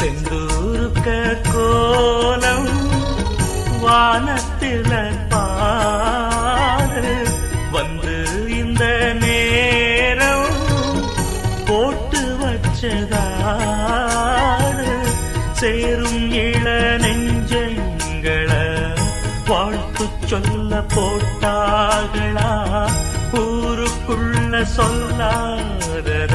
செந்தூருக்க கோலம் வானத்தில பாரு வந்து இந்த நேரம் போட்டு வச்சதாரு சேரும் இள நெஞ்சங்கள வாழ்த்து சொல்ல போட்டார்களா? ஊருக்குள்ள சொல்லாதத